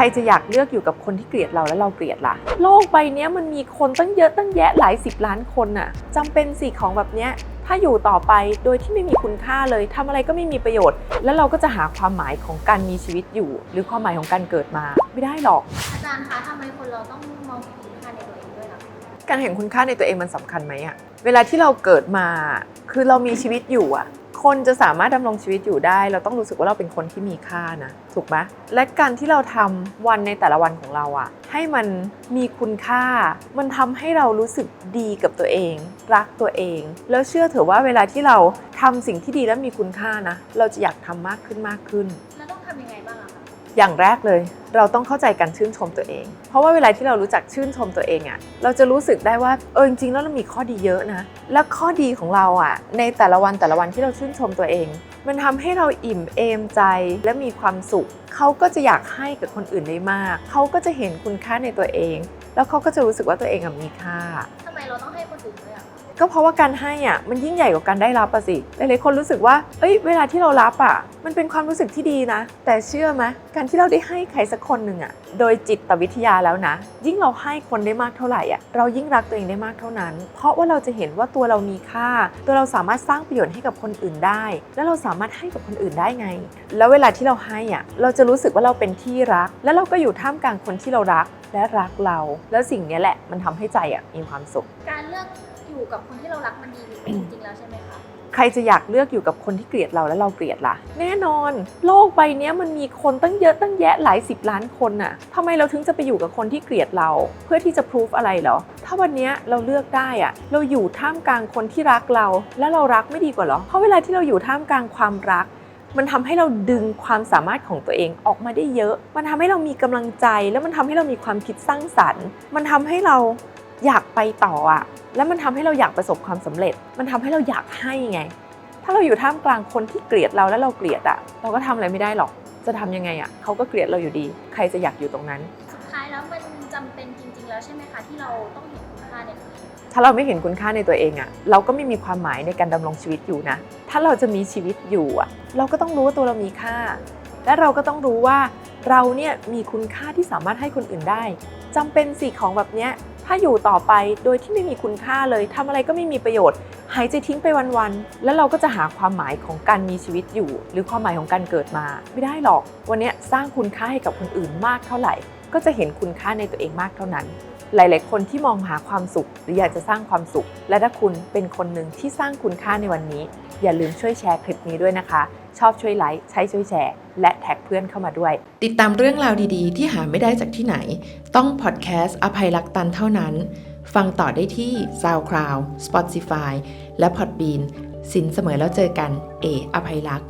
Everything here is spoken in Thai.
รจะอยากเลือกอยู่กับคนที่เกลียดเราแล้วเราเกลียดล่ะ โลกใบเนี้ยมันมีคนตั้งเยอะตั้งแยะหลายสิบล้านคนน่ะจำเป็นสิของแบบเนี้ยถ้าอยู่ต่อไปโดยที่ไม่มีคุณค่าเลยทำอะไรก็ไม่มีประโยชน์ แล้วเราก็จะหาความหมายของการมีชีวิตอยู่ หรือความหมายของการเกิดมา ไม่ได้หรอก อาจารย์คะทำไมคนเราต้องมองเห็นคุณค่าในตัวเองด้วยล่ะการเห็นคุณค่าในตัวเองมันสำคัญไหมอะเวลาที่เราเกิดมา คือเรามีชีวิตอยู่อะ คนจะสามารถดำรงชีวิตอยู่ได้ เราต้องรู้สึกว่าเราเป็นคนที่มีค่านะถูกไหมและการที่เราทำวันในแต่ละวันของเราอะให้มันมีคุณค่า มันทำให้เรารู้สึกดีกับตัวเอง รักตัวเอง แล้วเชื่อเถอะว่าเวลาที่เราทำสิ่งที่ดีและมีคุณค่านะ เราจะอยากทำมากขึ้นมากขึ้น อย่างแรกเลย เราต้องเข้าใจการชื่นชมตัวเอง เพราะว่าเวลาที่เรารู้จักชื่นชมตัวเองอะ่ะเราจะรู้สึกได้ว่าเออจริงๆแล้วเรามีข้อดีเยอะนะ แล้วข้อดีของเราอะ่ะ ในแต่ละวันแต่ละวันที่เราชื่นชมตัวเอง มันทำให้เราอิ่มเอมใจและมีความสุข เขาก็จะอยากให้กับคนอื่นได้มาก เขาก็จะเห็นคุณค่าในตัวเอง แล้วเขาก็จะรู้สึกว่าตัวเองมีค่า ก็เพราะว่าการให้อะมันยิ่งใหญ่กว่าการได้รับอะสิหลายๆคนรู้สึกว่าเอ้ยเวลาที่เรารับอะมันเป็นความรู้สึกที่ดีนะ แต่เชื่อไหมการที่เราได้ให้ใครสักคนหนึ่งอะโดยจิตวิทยาแล้วนะ ยิ่งเราให้คนได้มากเท่าไหร่อะเรายิ่งรักตัวเองได้มากเท่านั้น เพราะว่าเราจะเห็นว่าตัวเรามีค่า ตัวเราสามารถสร้างประโยชน์ให้กับคนอื่นได้ แล้วเราสามารถให้กับคนอื่นได้ไง แล้วเวลาที่เราให้อะเราจะรู้สึกว่าเราเป็นที่รัก แล้วเราก็อยู่ท่ามกลางคนที่เรารัก และรักเรา แล้วสิ่งเนี้ยแหละมันทำให้ใจอะมีความสุข การเลือกอยู่กับคนที่เรารักมันดีจริงๆแล้วใช่ไหมคะใครจะอยากเลือกอยู่กับคนที่เกลียดเราแล้วเราเกลียดล่ะ แน่นอน โลกใบเนี้ยมันมีคนตั้งเยอะตั้งแยะหลายสิบล้านคนน่ะทำไมเราถึงจะไปอยู่กับคนที่เกลียดเรา เพื่อที่จะพิสูจอะไรเหรอ ถ้าวันเนี้ยเราเลือกได้อะเราอยู่ท่ามกลางคนที่รักเรา แล้วเรารักไม่ดีกว่าเหรอเพราะเวลาที่เราอยู่ท่ามกลางความรัก มันทำให้เราดึงความสามารถของตัวเองออกมาได้เยอะ มันทำให้เรามีกำลังใจ แล้วมันทำให้เรามีความคิดสร้างสรรค์ มันทำให้เราอยากไปต่ออะแล้วมันทำให้เราอยากประสบความสำเร็จ มันทำให้เราอยากให้ไง ถ้าเราอยู่ท่ามกลางคนที่เกลียดเราแล้วเราเกลียดอะเราก็ทำอะไรไม่ได้หรอก จะทำยังไงอะเขาก็เกลียดเราอยู่ดี ใครจะอยากอยู่ตรงนั้น แล้วใช่ไหมคะที่เราต้องเห็นคุณค่าในตัวเองถ้าเราไม่เห็นคุณค่าในตัวเองอะเราก็ไม่มีความหมายในการดำรงชีวิตอยู่นะ ถ้าเราจะมีชีวิตอยู่อะเราก็ต้องรู้ว่าตัวเรามีค่า และเราก็ต้องรู้ว่าเราเนี่ยมีคุณค่าที่สามารถให้คนอื่นได้จำเป็นสิของแบบเนี้ยถ้าอยู่ต่อไปโดยที่ไม่มีคุณค่าเลยทำอะไรก็ไม่มีประโยชน์ หายใจทิ้งไปวันๆแล้วเราก็จะหาความหมายของการมีชีวิตอยู่ หรือความหมายของการเกิดมา ไม่ได้หรอก วันนี้สร้างคุณค่าให้กับคนอื่นมากเท่าไหร่ ก็จะเห็นคุณค่าในตัวเองมากเท่านั้น หลาย ๆ คนที่มองหาความสุข หรืออยากจะสร้างความสุข และถ้าคุณเป็นคนหนึ่งที่สร้างคุณค่าในวันนี้ อย่าลืมช่วยแชร์คลิปนี้ด้วยนะคะ ชอบช่วยไลค์ใช้ช่วยแชร์ และแท็กเพื่อนเข้ามาด้วย ติดตามเรื่องราวดีๆ ที่หาไม่ได้จากที่ไหน ต้องพอดแคสต์อภัยรักตันเท่านั้น ฟังต่อได้ที่ SoundCloud Spotify และ Podbean สินเสมอแล้วเจอกัน เอ อภัยรักษ์